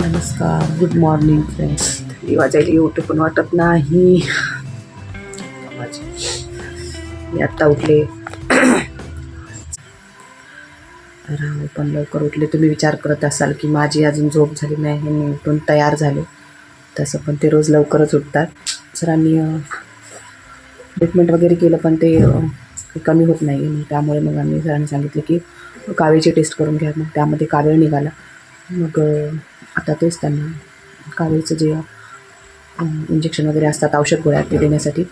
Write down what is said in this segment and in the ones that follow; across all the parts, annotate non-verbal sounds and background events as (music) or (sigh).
नमस्कार good morning friends थंडी वाजायला येऊ पण वाटत नाही. मी आत्ता उठले. राहू पण लवकर उठले. तुम्ही विचार करत असाल की माझी अजून झोप झाली नाही मी उठून तयार झाले. तसं पण ते रोज लवकरच उठतात. सरांनी ट्रीटमेंट वगैरे केलं पण ते कमी होत नाही. मग त्यामुळे मग आम्ही सरांनी सांगितलं की कावेची टेस्ट करून घ्या. मग त्यामध्ये कावेळ निघाला. मग आता तेच त्यांना कावीळचं जे इंजेक्शन वगैरे असतात औषध गोळ्या ते देण्यासाठी.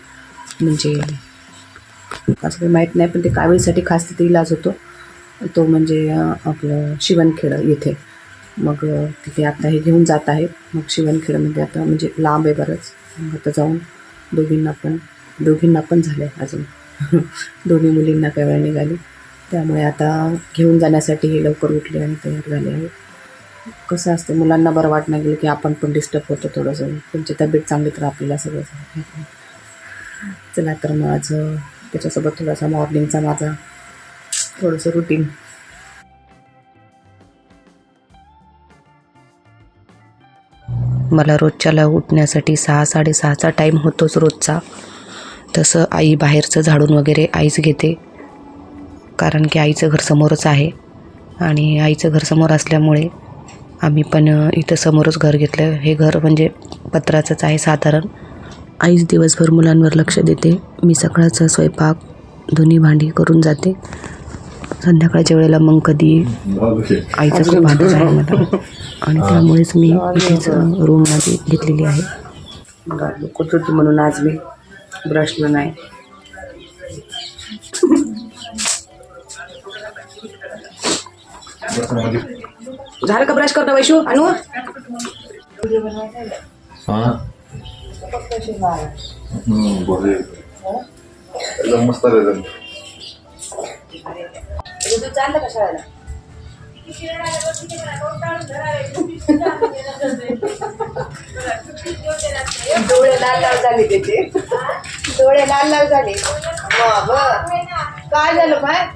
म्हणजे असं काही माहीत नाही पण ते कावीळसाठी खास तिथे इलाज होतो. तो म्हणजे आपलं शिवणखेड येथे. मग तिथे आता हे घेऊन जात आहे. मग शिवणखेडमध्ये आता म्हणजे लांब आहे बरंच. मग आता जाऊन दोघींना पण दोघींना पण झालं आहे अजून. (laughs) दोन्ही मुलींना काही वेळ निघाली. त्यामुळे आता घेऊन जाण्यासाठी हे लवकर उठले आणि तयार झाले आहे कसं असतं मुलांना बरं वाटणं गेलं की आपण पण डिस्टर्ब होतो थोडंसं. त्यांची तब्येत चांगली तर आपल्याला सगळं चला तर मग आज त्याच्यासोबत थोडासा मॉर्निंगचा माझा थोडंसं रुटीन मला रोजच्याला उठण्यासाठी सहा साडेसहाचा टाईम होतोच रोजचा. तसं आई बाहेरचं झाडून वगैरे आईच घेते. कारण की आईचं घर समोरच आहे. आणि आईचं घर समोर असल्यामुळे आम्ही पण इथं समोरच घर घेतलं. हे घर म्हणजे पत्राचंच आहे साधारण. आईच दिवसभर मुलांवर लक्ष देते. मी सकाळचा स्वयंपाक धुणी भांडी करून जाते. संध्याकाळच्या वेळेला मग कधी आईचं खूप आदर आहे मला आणि त्यामुळेच मी इथेच रूममध्ये घेतलेली आहे. होती म्हणून आज मी? ब्रशला नाही. झालं का ब्रश करणं वैशू? अनु? हा. मस्त चाललं का शाळेला डोळे लाल लाल झाले त्याचे. डोळे लाल लाल झाले. काय झालं बाय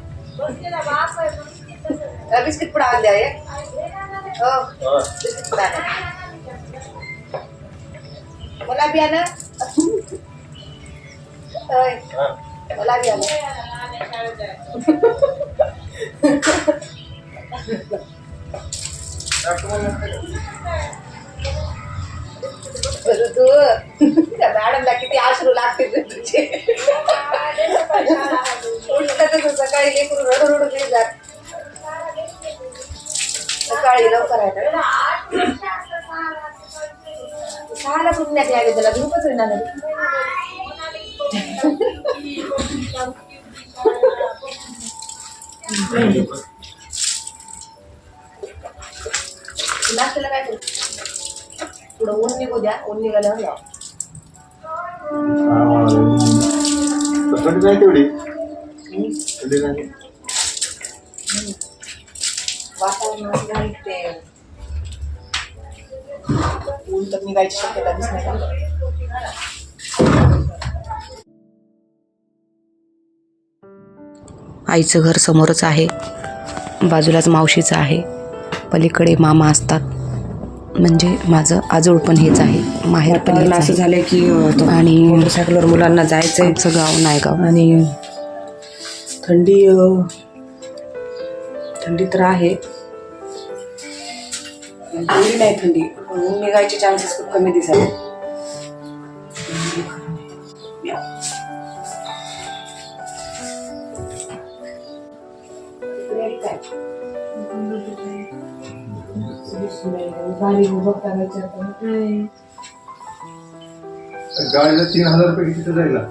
बिस्किट पुडा आणले आहे मला बी आणा. होय. मला तू. मॅडमला किती आश्रू लागते रे तुझे. उठलं तर सकाळी लेकरून रडू रडू गेली जात. सकाळी लवकर आहे सहाला कुठण्यात यावे त्याला झोपच येणार नाश्त्याला काय करू? पुढं ऊन निघू द्या ऊन निघाल्यावर नाही तेवढी ऊन तर निघायची शक्यता आईचं घर समोरच आहे. बाजूलाच मावशीचं आहे. पलीकडे मामा असतात. म्हणजे माझं आजोळ पण हेच आहे. माहेर पण असं आहे. झालंय की अं, आणि मोटरसायकलवर मुलांना जायचंय. आमचं गाव नायगाव. आणि थंडी अं, थंडी तर आहे. एवढी नाही थंडी. ऊन निघायचे चान्सेस खूप कमी दिसायला गाडीला तीन हजार रुपये किती जायला?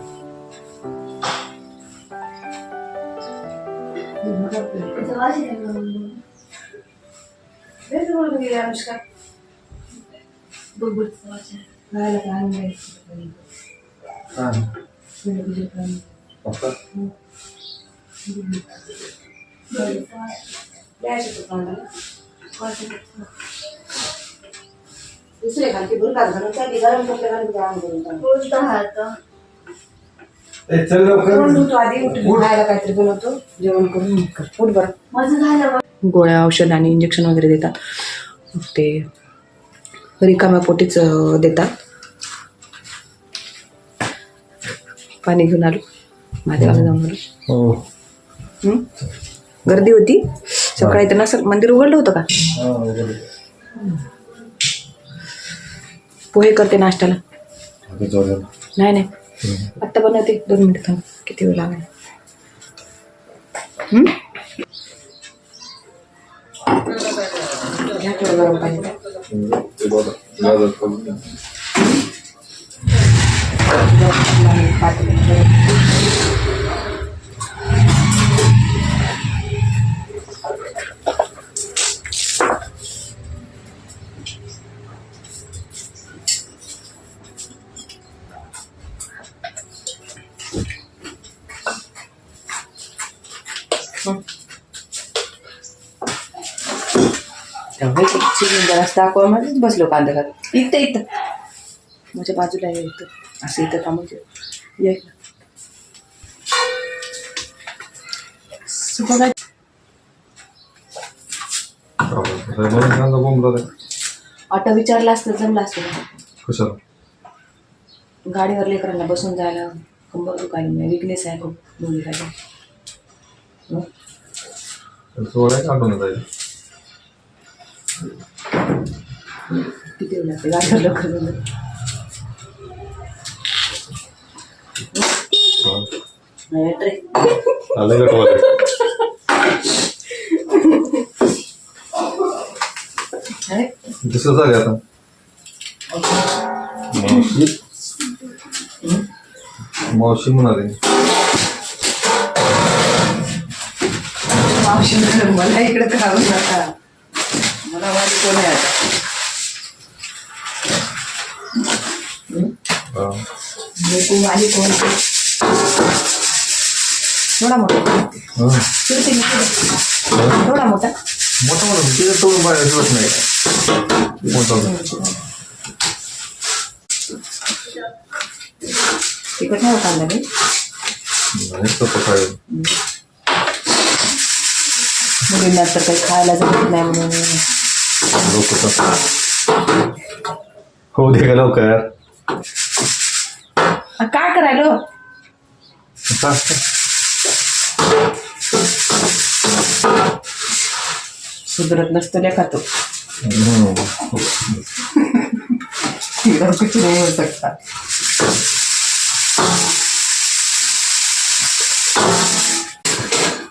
अनुष्का हा दुसरे खालती चालली गरम कपडे घालून अंघोळीला चालली. ए, चल लवकर. जेवण होतो आधी उठून खायला काहीतरी बनवतो जेवण करून मग कर. पोट बरं. गोळ्या औषध आणि इंजेक्शन वगैरे देतात. मग ते रिकाम्या पोटीच अं, देतात. पाणी घेऊन आलो. जाऊन आलो हो. हं? गर्दी होती. सकाळी तर नसं मंदिर उघडलं होतं का? पोहे करते नाश्त्याला. नाही नाही. आत्ता बनवते दोन मिनिटं थांब किती वेळ लागेल? हं? घ्या थोडं गरम पाणी. चिकन जरास दाखवा मध्येच बसलो कांदा खात इथं इथं. माझ्या बाजूला आहे इथं. असं इथं थांबून ये. इकडं. सुका काय ऑटो विचारला असतं जमलं असतं कशाला? गाडीवर लेकरांना बसून जायला कंबर दुखायला नाही विकनेस आहे खूप काय सोडायचं आठवण जाईल किती वेळ लागते लवकर आलं दुसरं झाले आता मावशी मावशी म्हणाले मावशी मला इकडे खाऊ नका मला माझी कोण आहे आता हा. तू माझी कोण? थोडा मोठा. फिरते मी पुढे. थोडा मोठा? मोठा मोठा. तिथे तोडून बाहेर दिवस नाही. मोठा तिकट नाही मी मुलींना तर काही खायला जमत नाही म्हणून. हो दे लवकर? आ, काय करायलो? सुधरत नसतो कुछ नाही होऊ सकता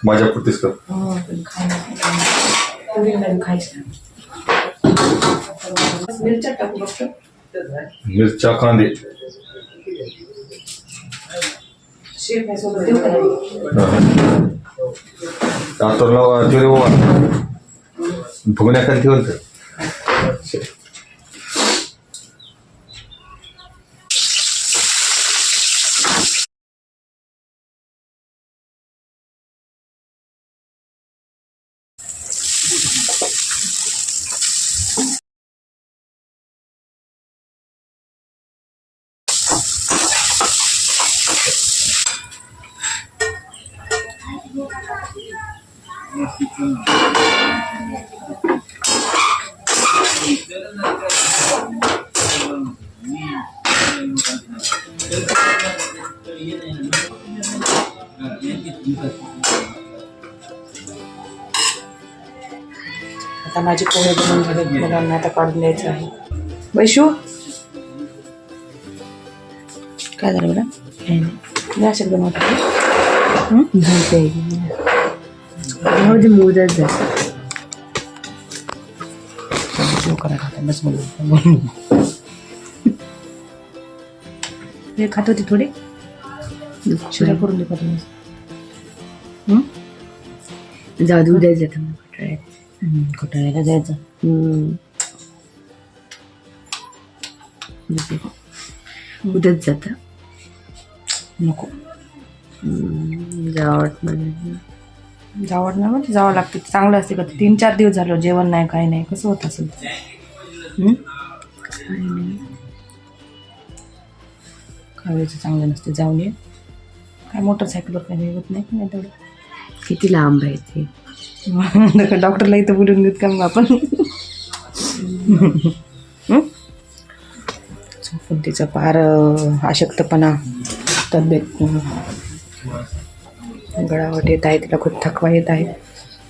माझ्या पुरतीच कर. हो, पण खायचं टाकू मिरच्या कांदे. शेर काय सोबत देऊ का ठेवलं आता माझे पोहे बनवून झाले मुलांना आता काढून द्यायचं आहे. वैशू? काय झालं बेटा मी असेल बनवत जेव करायला आता बस हे खात होती थोडी? शिरा करून दे हं? जाऊ दे उद्या जात घोटाळ्याला जायचं. उद्याच जात नको जावं वाटत जावं ना म्हणजे जावं लागते चांगलं असते का तीन चार दिवस झालं जेवण नाही काही नाही कसं होत असेल हं? खायचं चांगलं नसते जाऊन ये काय मोटरसायकलवर काही होत नाही नाही तेवढं किती लांब आहे ते डॉक्टरला इथं बोलून देत का मग आपण? तिचं फार अशक्तपणा तब्येत गळावट येत आहे तिला खूप थकवा येत आहे.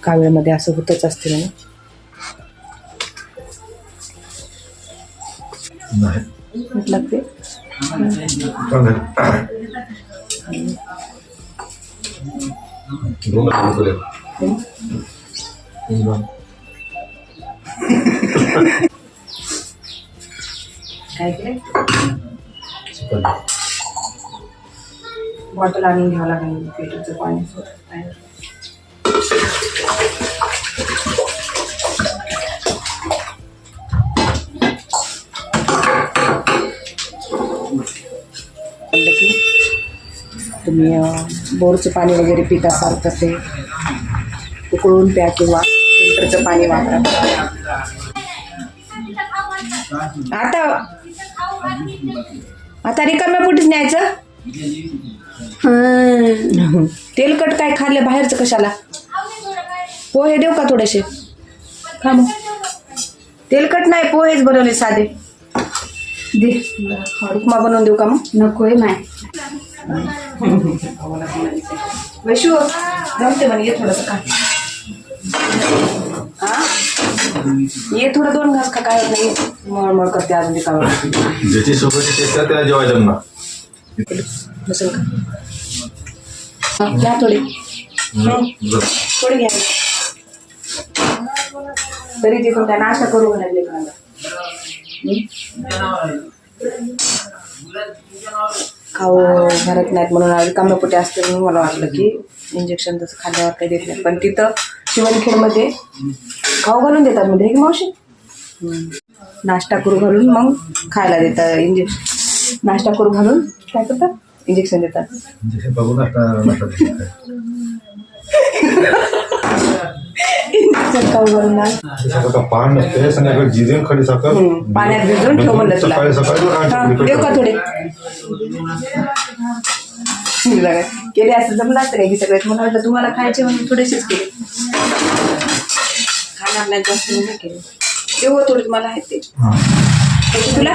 कावीळमध्ये असं होतच असते म्हटलं ते? (coughs) चांगलं दोन हजार रुपये. दोन. काय केलं चिकन. बॉटल आणून घ्यावं लागेल फिल्टरचं पाणी म्हणलं की तुम्ही अं, बोरचं पाणी वगैरे पित असाल तर ते उकळून प्या किंवा फिल्टरचं पाणी वापरा. आता आता रिकाम्या पोटीच न्यायचं? तेलकट काय खाल्लं बाहेरचं कशाला? पोहे देऊ का थोडेसे? खा मग. तेलकट नाही पोहेच बनवले साधे. दे. उपमा बनवून देऊ का मग? नकोय माय. वैशू जमते म्हणे थोडंसं हा ये थोडं दोन घास खा काय होत नाही. मळमळ करते अजून ते कावड ज्याची सोबत आहे त्याला जेवायला बसेल का घ्या थोडे. थोडे घ्या. तरी ते तुमच्या नाश्ता करू घालले का खाऊ भरत नाहीत म्हणून आज असते म्हणून मला वाटलं की इंजेक्शन तसं खाल्ल्यावर काही देत नाही. पण तिथं शिवणखेडमध्ये खाऊ घालून देतात म्हणजे की मावशी? नाश्ता करू घालून मग खायला देतात. इंजेक्शन नाश्ता करू घालून काय करतात? इंजेक्शन देतात. आता पान नसते संध्याकाळी जिजून खडी साखर पाण्यात भिजवून ठेव तुला. सकाळी सकाळी देऊ का थोडे केले असं जमलं असतं की सगळ्यात मला वाटलं तुम्हाला खायचे म्हणून थोडेसेच केले खाणार नाही जास्त नाही केले देऊ थोडे मला आहेत ते तुला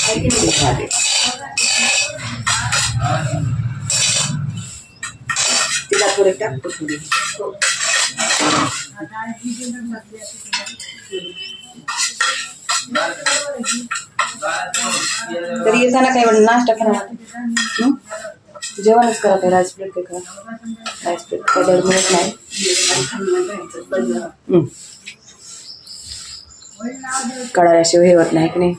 Thank you. तिला थोडे टाकतो थोडी तरी येताना काय म्हणून? नाश्ता करा. जेवणच करा काय? राईस प्लेट काय करा? राईस प्लेट काय दर मिळत नाही. कळाल्याशिवाय हे होत नाही की नाही?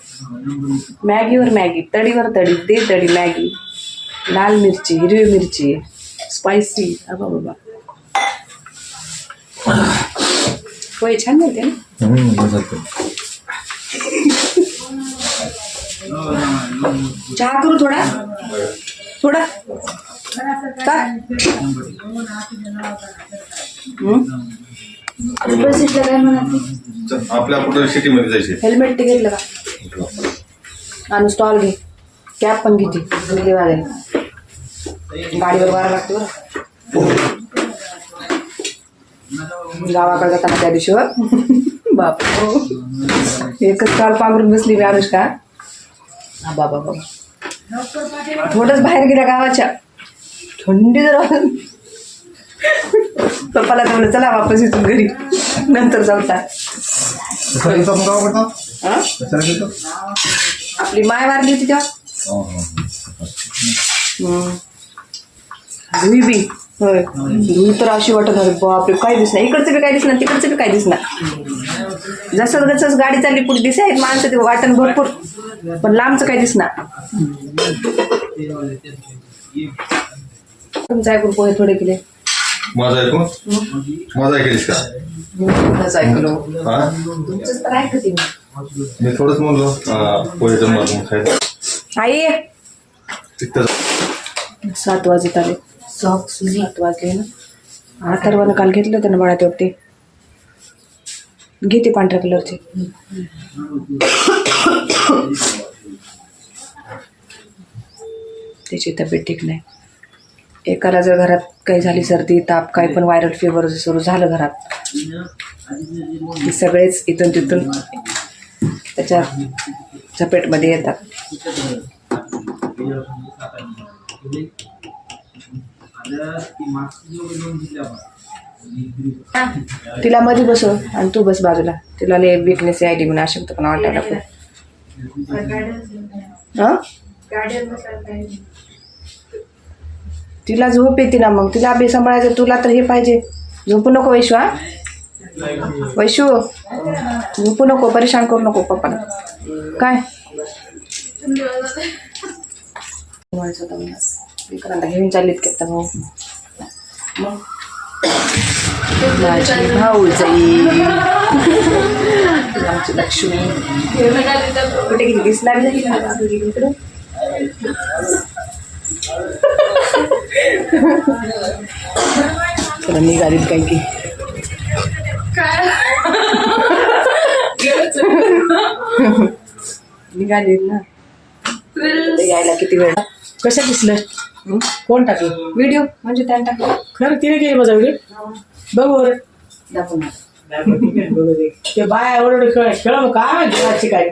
मॅगीवर मॅगी तडीवर तडी दे तडी मॅगी. लाल मिरची हिरवी मिरची. स्पायसी अबा बाबा होय छान मिळते ना हम्म. चहा करू थोडा थोडा का आपल्या कुठं सिटीमध्ये जायचे हेल्मेट ते घेतलं का आणि स्टॉल घे कॅब पण घेते वाजायला गाडीवर वारा लागते बरं. गावाकडे जाताना त्या दिवशी बाप एकच स्टॉल पांघरून बसली मी अनुष्का. हा बाबा बाबा. थोडंच बाहेर गेल्या गावाच्या. थंडी जर. पप्पाला तर चला वापस इथून घरी. नंतर? हा? गेलता? आपली माय वारली होती तेव्हा. बी होय. धुई तर अशी वाटत होती बापरे काही दिसणार? इकडचं बी काय दिसणार तिकडचं बी काय दिसणार? जसं जसं गाडी चालली पुढे दिसायत माणसं ते वाटण भरपूर. पण लांबचं काय दिसणार? तुमचं ऐकून पोहे थोडे केले. माझं ऐकून? माझं ऐकलीस का? तुमचंच ऐकलो. हा? तुमचंच तर ऐकते मी. मी थोडंच म्हणलो हा, पोहे आई. तिथं सात वाजत आले. सॉक्स सात वाजले ना. अथर्वानं काल घेतलं होतं ना बाळा ते घेते पांढऱ्या कलरचे. त्याची तब्येत ठीक नाही. एकाला जर घरात काही झाली सर्दी ताप काही पण व्हायरल फिवर सुरू झालं घरात सगळेच इथून तिथून त्याच्या झपेटमध्ये येतात. तिला मध्ये बसव आणि तू बस बाजूला. तिला लय विकनेस आहे म्हणून अशक्त पण वाटायला. हं? तिला झोप येते ना मग. तिला अभ्यास सांभाळायचं तुला तर हे पाहिजे. झोपू नको वैशू हा? वैशू झोपू नको परेशान करू नको पप्पाला. काय? विक्रांत घेऊन चाललीत की भाऊ. मग. माझी आमची लक्ष्मी. कुठे नाही इकडे चला निघालीत काय की. निघालीत ना. यायला किती वेळ? कशा दिसलं? कोण टाकलं. व्हिडिओ म्हणजे त्याने टाकलं. खरं तिने गेली माझा व्हिडिओ बघ बरं. दाखवून ते बाय ओरडे खेळ खेळ मग काय देवाची काय?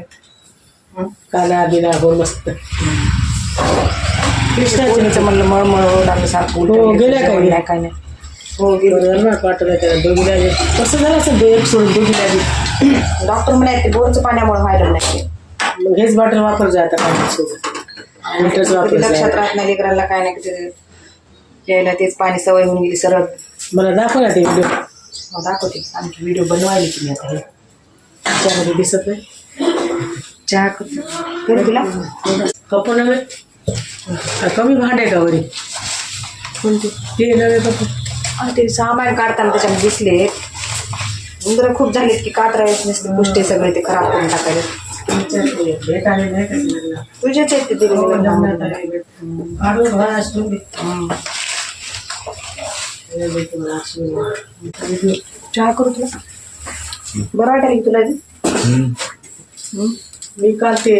काना बिना हो. मस्त कृष्णाची म्हणलं मळमळ लागलं सारखं उलटं हो, गेलं, गेल्या काय? नाही काय नाही. हो गेलं ना पाठवलं त्याला दोघीला. कसं झालं असं एक सोडून दोघीला. डॉक्टर म्हणाले बोरचं पाण्यामुळे व्हायरल नाही. मग हेच बाटल वापर जा आता पाण्यासोबत लिटरच कधी वापर लक्षात राहत नाही लेकरांना काय नाही यायला तेच पाणी सवय होऊन गेली सरळ. मला दाखव ना ते व्हिडिओ हो, दाखवते. आणखी व्हिडिओ बनवायला तुम्ही आता हे. त्यामध्ये दिसत नाही. चहा करू तुला? कप नव्हे? आ, कमी भांड आहे का वरी? कोणते? ते नव्हे कप. आणि ते सामान काढताना त्याच्यामध्ये दिसले. उंदरं खूप झालेत की कात्रा येत नसते. पुष्टे सगळे ते खराब करून टाकायला भेट नाही का तुझेच आहेत ते दिलेले भेट. काढून असतो चहा करू तुला बरं वाटेल तुला मी काल ते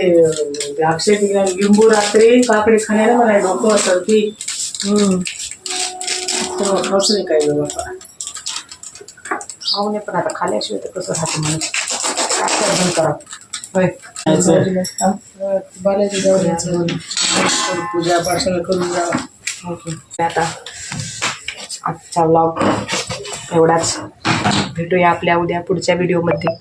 अक्षय लिंबू रात्री काकडे खाण्याला मला डोकं असं की हम्म. खाऊच नाही काय बाबा खाऊ नये पण आता खाल्याशिवाय तर कसं राहतं म्हणून करा बालाजी जाऊन पूजा पाठशाला करून जा ओके आता आजचा व्लॉग एवढाच. भेटूया आपल्या उद्या पुढच्या व्हिडिओमध्ये